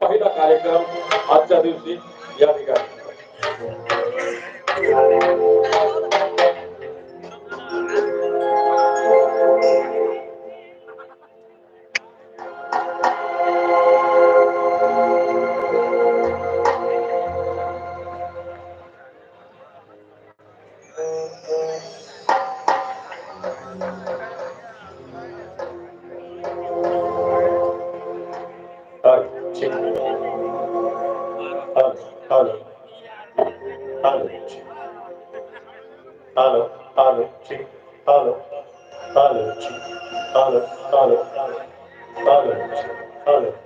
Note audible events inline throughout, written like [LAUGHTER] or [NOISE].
पहिला कार्यक्रम आजच्या दिवशी या ठिकाणी. Chicano, Palo, Palo, Palo, Palo, Palo, Palo, Palo, Palo, Palo, Palo, Palo, Palo,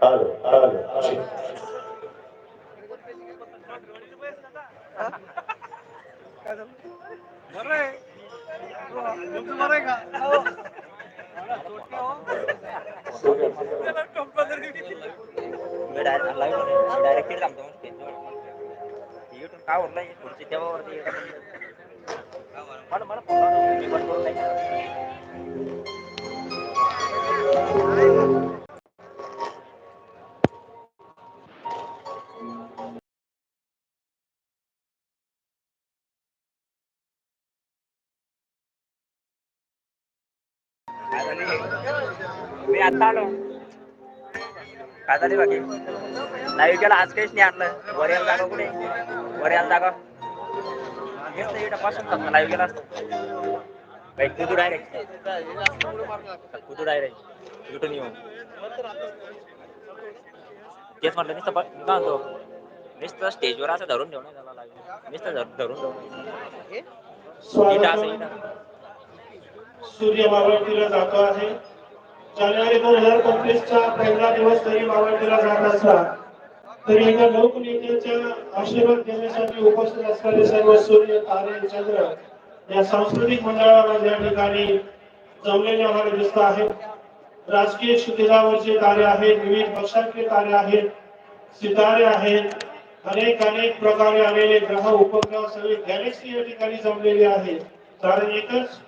Palo, Palo, Corre, no se mareja. मी डायरेक्ट डायरेक्ट सांगतो काय होत नाही पुढची तेव्हावरती मला मला फोन नाही मी आता आलो. काय झाली बाकी? नाही केला आज काहीच नाही आणलं. वर यायला जागा कुठे? वर यायला जागा हेच नाही पासून समजा लाईव्ह केला असतो. काही कुठू डायरेक्ट कुठू डायरेक्ट कुठून येऊ तेच म्हटलं नुसतं काय म्हणतो? नुसतं स्टेजवर असं धरून ठेवणं त्याला लागेल. नुसतं धरून ठेवणं इथं असं इथं. सूर्य मावळतीला जातो आहे. जानेवारी दोन हजार पंचवीसचा पहिला दिवस जरी मावळतीला जात असला तरी एका लोकनेत्याच्या आशीर्वाद घेण्यासाठी उपस्थित असणारे सर्व सूर्य तारे चंद्र या सांस्कृतिक मंडळाला या ठिकाणी जमलेले आम्हाला दिसत आहेत. राजकीय क्षितिजावरचे तारे आहेत विविध पक्षांचे तारे आहेत सितारे आहेत. अनेक अनेक प्रकारे आलेले ग्रह उपग्रह सगळे गॅलेक्सी या ठिकाणी जमलेले आहेत. कारण एकच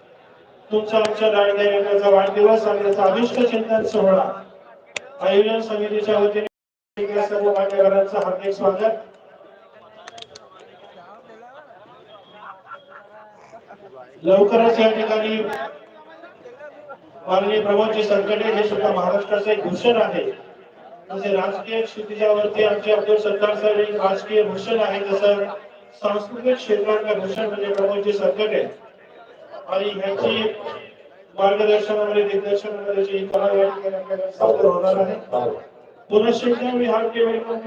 तुमचा आमच्या लाडक्या लेकराचा वाढदिवस आणि त्याचा अभिष्ट चिंतन सोहळा. आयोजन समितीच्या वतीने या सर्व मान्यवरांचं हार्दिक स्वागत. लवकरच या ठिकाणी माननीय प्रमोदजी संकटे हे सुद्धा महाराष्ट्राचे एक भूषण आहे. जसे राजकीय क्षितिजावरती आमचे अब्दुल सत्तार साहेब एक राजकीय भूषण आहे तसं सांस्कृतिक क्षेत्रातलं भूषण म्हणजे प्रमोदजी संकटे. आणि ह्याची मार्गदर्शनामध्ये दिग्दर्शनामध्ये जी कला या ठिकाणी आपल्याला सादर होणार आहे Halo. पुनश्च एकदा मी हार्टली वेलकम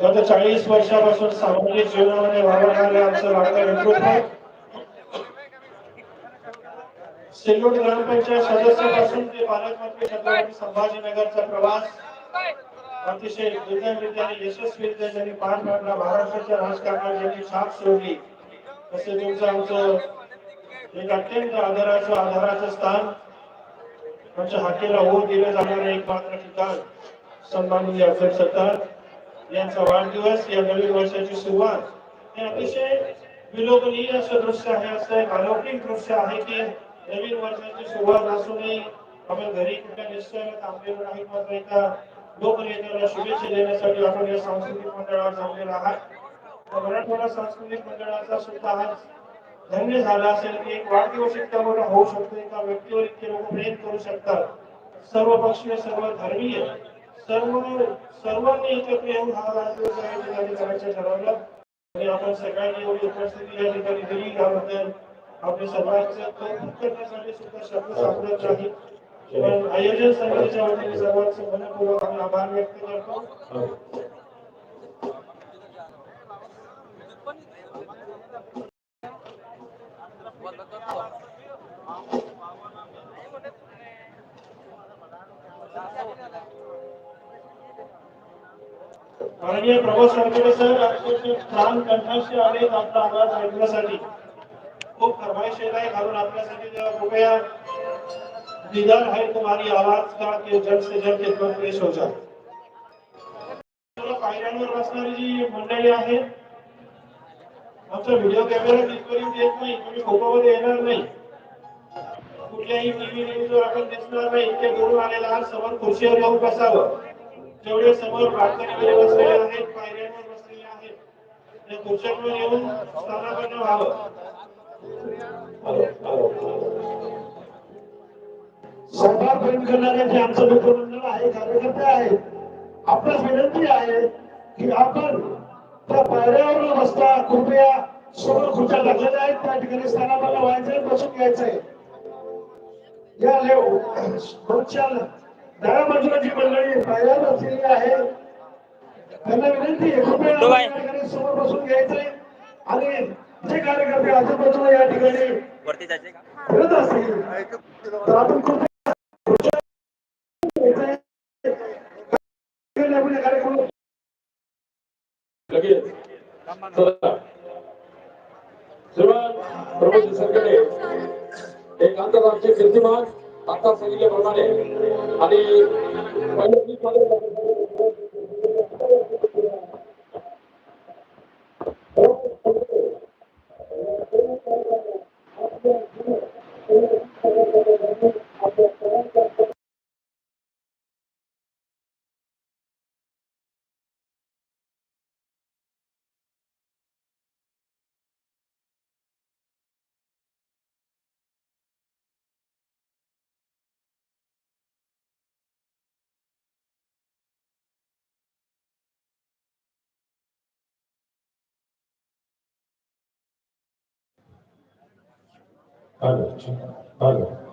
गत चाळीस वर्षापासून सामाजिक जीवनामध्ये वावरणारे आमचं लाडकं नेतृत्व सिल्लोड ग्रामपंचायत सदस्यापासून ते पालकमंत्री छत्रपती संभाजीनगरचा प्रवास अतिशय दुर्दैवरित्या आणि यशस्वीरित्या ज्यांनी पार पाडला महाराष्ट्राच्या राजकारणात ज्यांनी छाप सोडली तसे तुमचं आमचं एक अत्यंत आदराचं आधाराचं स्थान आमच्या हाकेला होऊ दिलं जाणारं एक मात्र ठिकाण सन्माननीय अफजल सत्तार यांचा वाढदिवस या नवीन वर्षाची सुरुवात. हे अतिशय विलोभनीय असं दृश्य आहे असं एक अलौकिक दृश्य आहे की नवीन वर्षाची सुरुवात असूनही आपण घरी कुठे निश्चय थांबलेलो नाही मात्र एका लोकनेत्याला शुभेच्छा देण्यासाठी आपण या सांस्कृतिक मंडळावर जमलेला आहात. मराठवाडा सांस्कृतिक मंडळाचा सुद्धा आज धन्य झाला असेल की एक वाढदिवस इतका मोठा होऊ शकतो एका व्यक्तीवर इतके लोक प्रेम करू शकतात. सर्व पक्षीय सर्व धर्मीय सर्व सर्वांनी एकत्र येऊन हा वाढदिवस या ठिकाणी करायचं ठरवलं. आणि आपण सगळ्यांनी एवढी उपस्थिती या ठिकाणी दिली. याबद्दल आपले सर्वांचं कौतुक करण्यासाठी सुद्धा शब्द सापडत नाही. आयोजन समितीच्या वतीने सर्वांचे मनपूर्वक आम्ही आभार व्यक्त करतो. माननीय प्रभू सरकडे सर अक्षरशः छान कंठाशी आले आपला आवाज ऐकण्यासाठी खूप फरमाईश आहे. घालून आपल्यासाठी जरा बघूया. निदान है तुम्हारी आवाज का की जल्द से जल्द खिदमत पेश हो जाए पायऱ्यांवर बसणारी जी मंडळी आहे आमचा व्हिडिओ कॅमेरा तिथपर्यंत येत नाही. तुम्ही खोपामध्ये येणार नाही. कुठल्याही टीव्ही न्यूजवर आपण दिसणार नाही इतके दुरून आलेला आहात समोर खुर्चीवर येऊन बसावं. जेवढे समोर प्रार्थनेमध्ये बसलेले आहेत पायऱ्यांवर बसलेले आहेत त्या खुर्च्यांवर येऊन स्थानापन्न व्हावं. हॅलो सरकार प्रेम करणारे जे आमचं मित्रमंडळ आहे कार्यकर्ते आहेत आपल्यास विनंती आहे की आपण त्या पायऱ्यावर न बसता कृपया समोर खुर्च्या लागलेल्या आहेत त्या ठिकाणी स्थानापन्न व्हायचंय बसून घ्यायचंय. या लेव [COUGHS] खुर्च्या बाजूला जी मंडळी पायऱ्यावर बसलेली आहे. त्यांना विनंती आहे समोर बसून घ्यायचंय. आणि जे कार्यकर्ते आजूबाजूला या ठिकाणी फिरत असतील तर आपण लगेच श्रीमान सरकडे. एक आंतरराष्ट्रीय कीर्तिमान. आता सांगितल्याप्रमाणे आणि Hadi. Hadi.